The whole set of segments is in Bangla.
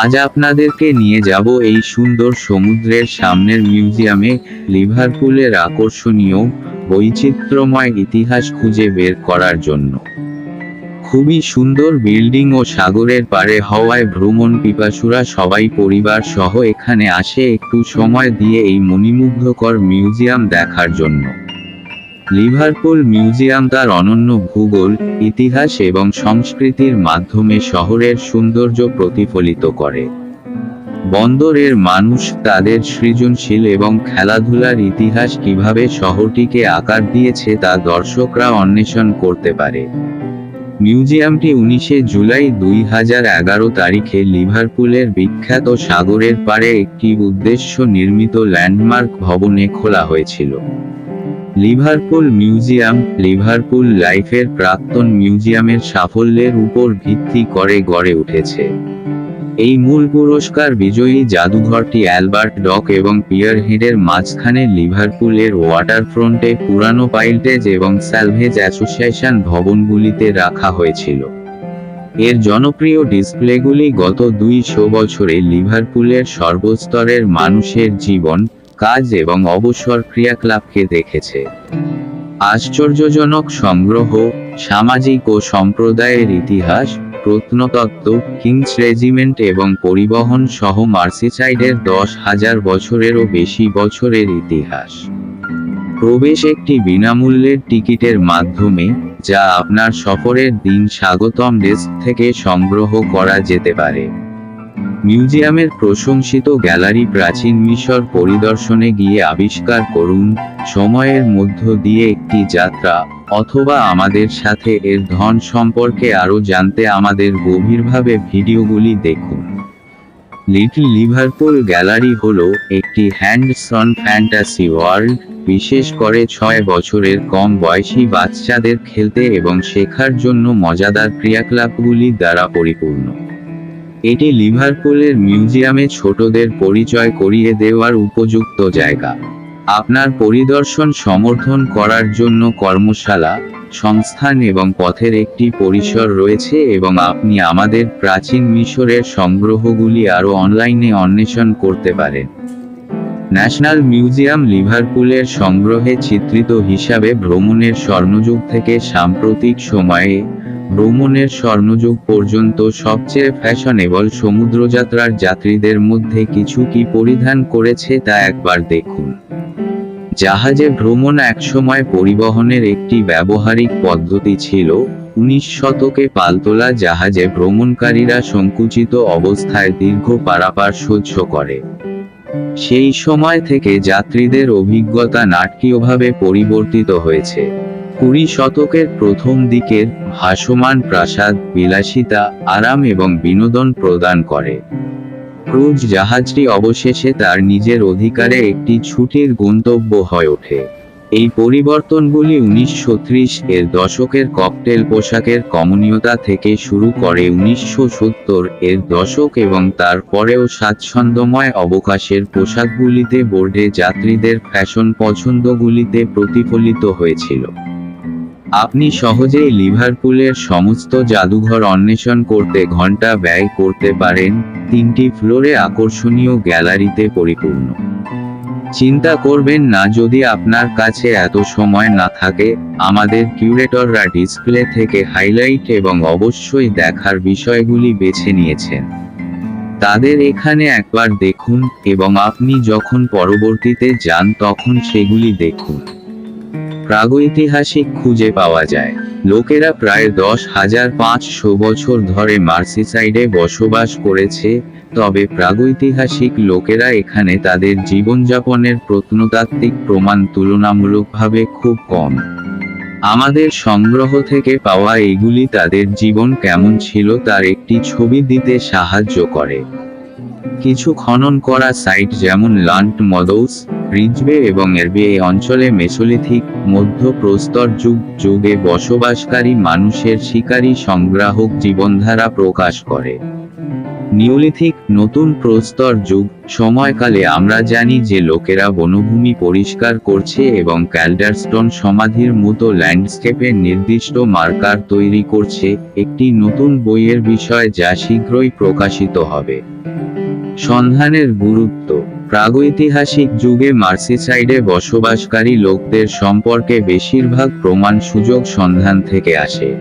আজ আপনাদেরকে নিয়ে যাব এই সুন্দর সমুদ্রের সামনের মিউজিয়ামে লিভারপুলের আকর্ষণীয় বৈচিত্র্যময় ইতিহাস খুঁজে বের করার জন্য। খুবই সুন্দর বিল্ডিং ও সাগরের পারে হওয়ায় ভ্রমণ পিপাসুরা সবাই পরিবার সহ এখানে আসে একটু সময় দিয়ে এই মণিমুগ্ধকর মিউজিয়াম দেখার জন্য। লিভারপুল মিউজিয়াম তার অনন্য ভূগোল, ইতিহাস এবং সংস্কৃতির মাধ্যমে শহরের সৌন্দর্য প্রতিফলিত করে। বন্দরের মানুষ তাদের সৃজনশীল এবং খেলাধুলার ইতিহাস কীভাবে শহরটিকে আকার দিয়েছে তা দর্শকরা অন্বেষণ করতে পারে। মিউজিয়ামটি উনিশে জুলাই দুই হাজার এগারো তারিখে লিভারপুলের বিখ্যাত সাগরের পাড়ে একটি উদ্দেশ্য নির্মিত ল্যান্ডমার্ক ভবনে খোলা হয়েছিল। লিভারপুল মিউজিয়াম, লিভারপুল লাইফের প্রাক্তন মিউজিয়ামের সাফল্যের উপর ভিত্তি করে গড়ে উঠেছে। এই মূল পুরস্কার বিজয়ী জাদুঘরটি অ্যালবার্ট ডক এবং পিয়ার হেডের মাঝখানে লিভারপুলের ওয়াটারফ্রন্টে পুরানো পাইলটেজ এবং স্যালভেজ অ্যাসোসিয়েশন ভবনগুলিতে রাখা হয়েছিল। এর জনপ্রিয় ডিসপ্লেগুলি গত দুইশো বছরে লিভারপুলের সর্বস্তরের মানুষের জীবন কাজ এবং অবসর ক্রিয়াকলাপকে দেখেছে। আশ্চর্যজনক সংগ্রহ, সামাজিক ও সম্প্রদায়ের ইতিহাস, প্রত্নতত্ত্ব, কিংস রেজিমেন্ট এবং পরিবহন সহ মার্সিসাইডের দশ হাজার বছরেরও বেশি বছরের ইতিহাস। প্রবেশ একটি বিনামূল্যের টিকিটের মাধ্যমে, যা আপনার সফরের দিন স্বাগতম ডেস্ক থেকে সংগ্রহ করা যেতে পারে। মিউজিয়ামের প্রশংসিত গ্যালারি প্রাচীন মিশর পরিদর্শনে গিয়ে আবিষ্কার করুন, সময়ের মধ্য দিয়ে একটি যাত্রা, অথবা আমাদের সাথে এর ধন সম্পর্কে আরও জানতে আমাদের গভীরভাবে ভিডিওগুলি দেখুন। লিটল লিভারপুল গ্যালারি হল একটি হ্যান্ডসন ফ্যান্টাসি ওয়ার্ল্ড, বিশেষ করে ছয় বছরের কম বয়সী বাচ্চাদের খেলতে এবং শেখার জন্য মজাদার ক্রিয়াকলাপগুলি দ্বারা পরিপূর্ণ। এটি লিভারপুলের মিউজিয়ামে ছোটদের পরিচয় করিয়ে দেওয়ার উপযুক্ত জায়গা। আপনার পরিদর্শন সমর্থন করার জন্য কর্মশালা, সংস্থান এবং পথের একটি পরিসর রয়েছে এবং আপনি আমাদের প্রাচীন মিশরের সংগ্রহগুলি আরও অনলাইনে অন্বেষণ করতে পারেন। ন্যাশনাল মিউজিয়াম লিভারপুলের সংগ্রহে চিত্রিত হিসাবে ভ্রমণের স্বর্ণযুগ থেকে সাম্প্রতিক সময়ে ভ্রমণের স্বর্ণযুগ পর্যন্ত সবচেয়ে ফ্যাশনেবল সমুদ্রযাত্রার যাত্রীদের মধ্যে কিছু কি পরিধান করেছে তা একবার দেখুন। জাহাজে ভ্রমণ একসময় পরিবহনের একটি ব্যবহারিক পদ্ধতি ছিল, উনিশ শতকে পালতোলা জাহাজে ভ্রমণকারীরা সংকুচিত অবস্থায় দীর্ঘ পারাপার সহ্য করে। সেই সময় থেকে যাত্রীদের অভিজ্ঞতা নাটকীয়ভাবে পরিবর্তিত হয়েছে। কুড়ি শতকের প্রথম দিকের ভাসমান প্রাসাদ বিলাসিতা, আরাম এবং বিনোদন প্রদান করে। ক্রুজ জাহাজটি অবশেষে তার নিজের অধিকারে একটি ছুটির গন্তব্য হয়ে ওঠে। এই পরিবর্তনগুলি উনিশশো ত্রিশ এর দশকের ককটেল পোশাকের কমনীয়তা থেকে শুরু করে উনিশশো সত্তর এর দশক এবং তারপরেও স্বাচ্ছন্দ্যময় অবকাশের পোশাকগুলিতে বোর্ডে যাত্রীদের ফ্যাশন পছন্দগুলিতে প্রতিফলিত হয়েছিল। আপনি সহজেই লিভারপুলের সমস্ত জাদুঘর অন্বেষণ করতে ঘণ্টা ব্যয় করতে পারেন, তিনটি ফ্লোরে আকর্ষণীয় গ্যালারিতে পরিপূর্ণ। চিন্তা করবেন না, যদি আপনার কাছে এত সময় না থাকে, আমাদের কিউরেটররা ডিসপ্লে থেকে হাইলাইট এবং অবশ্যই দেখার বিষয়গুলি বেছে নিয়েছেন। তাদের এখানে একবার দেখুন, এবং আপনি যখন পরবর্তীতে যান তখন সেগুলি দেখুন। প্রাগৈতিহাসিক খুঁজে পাওয়া যায়। লোকেরা প্রায় দশ হাজার পাঁচশো বছর ধরে মার্সিসাইডে বসবাস করেছে, তবে প্রাগৈতিহাসিক লোকেরা এখানে তাদের জীবনযাপনের প্রত্নতাত্ত্বিক প্রমাণ তুলনামূলকভাবে খুব কম। আমাদের সংগ্রহ থেকে পাওয়া এগুলি তাদের জীবন কেমন ছিল তার একটি ছবি দিতে সাহায্য করে। কিছু খনন করা সাইট যেমন লান্ট মদৌস রিজবে এবং এরবে এই অঞ্চলে মেসোলিথিক মধ্য প্রস্তর যুগ যুগে বসবাসকারী মানুষের শিকারী সংগ্রাহক জীবনধারা প্রকাশ করে। নিওলিথিক, নতুন প্রস্তর যুগ, সময়কালে আমরা জানি যে লোকেরা বনভূমি পরিষ্কার করছে এবং ক্যালডারস্টোন সমাধির মতো ল্যান্ডস্কেপের নির্দিষ্ট মার্কার তৈরি করছে, একটি নতুন বইয়ের বিষয় যা শীঘ্রই প্রকাশিত হবে। সন্ধানের গুরুত্ব, প্রাগৈতিহাসিক যুগে মার্সিসাইডে বসবাসকারী লোকদের সম্পর্কে বেশিরভাগ প্রমাণ সুযোগ সন্ধান থেকে আসে।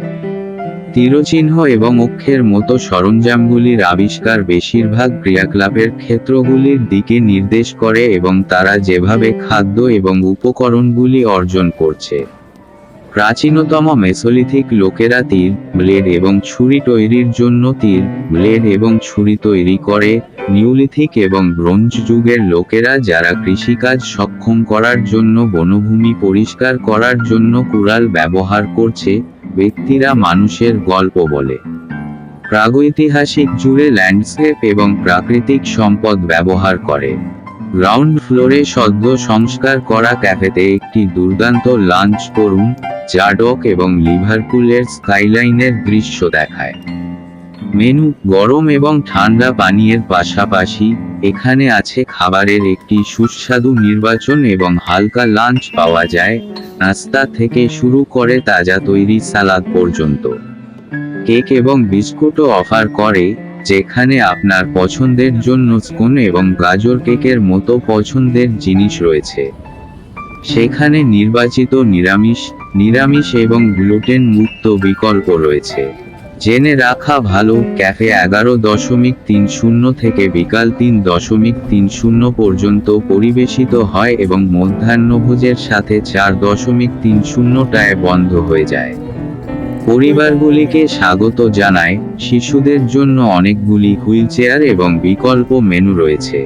তীরচিহ্ন এবং অক্ষের মতো সরঞ্জামগুলির আবিষ্কার বেশিরভাগ ক্রিয়াকলাপের ক্ষেত্রগুলির দিকে নির্দেশ করে এবং তারা যেভাবে খাদ্য এবং উপকরণগুলি অর্জন করছে। প্রাচীনতম মেসোলিথিক লোকেরা তীর ব্লেড এবং ছুরি তৈরির জন্য তীর ব্লেড এবং ছুরি তৈরি করে, নিউলিথিক এবং ব্রোঞ্জ যুগের লোকেরা যারা কৃষিকাজ সক্ষম করার জন্য বনভূমি পরিষ্কার করার জন্য কুড়াল ব্যবহার করছে, ব্যক্তিরা মানুষের গল্প বলে। প্রাগৈতিহাসিক জুড়ে ল্যান্ডস্কেপ এবং প্রাকৃতিক সম্পদ ব্যবহার করে। গ্রাউন্ড ফ্লোরে সদ্য সংস্কার করা ক্যাফেতে একটি দুর্দান্ত লাঞ্চ করুন জাডক এবং লিভারপুলের স্কাইলাইনের দৃশ্য দেখায়। মেনু গরম এবং ঠান্ডা পানীয়ের পাশাপাশি, এখানে আছে খাবারের একটি সুস্বাদু নির্বাচন এবং হালকা লাঞ্চ পাওয়া যায়, নাস্তা থেকে শুরু করে তাজা তৈরি সালাদ পর্যন্ত। কেক এবং বিস্কুটও অফার করে যেখানে আপনার পছন্দের জন্য স্কোন এবং গাজর কেকের মতো পছন্দের জিনিস রয়েছে। সেখানে নির্বাচিত নিরামিষ নিরামিষ এবং গ্লুটেন মুক্ত বিকল্প রয়েছে। জেনে রাখা ভালো, ক্যাফে এগারো দশমিক তিন শূন্য থেকে বিকাল তিন দশমিক তিন শূন্য পর্যন্ত পরিবেশিত হয় এবং মধ্যাহ্নভোজের সাথে চার দশমিক তিন শূন্যটায় বন্ধ হয়ে যায়। পরিবারগুলিকে স্বাগত জানায় শিশুদের জন্য অনেকগুলি হুইল চেয়ার এবং বিকল্প মেনু রয়েছে।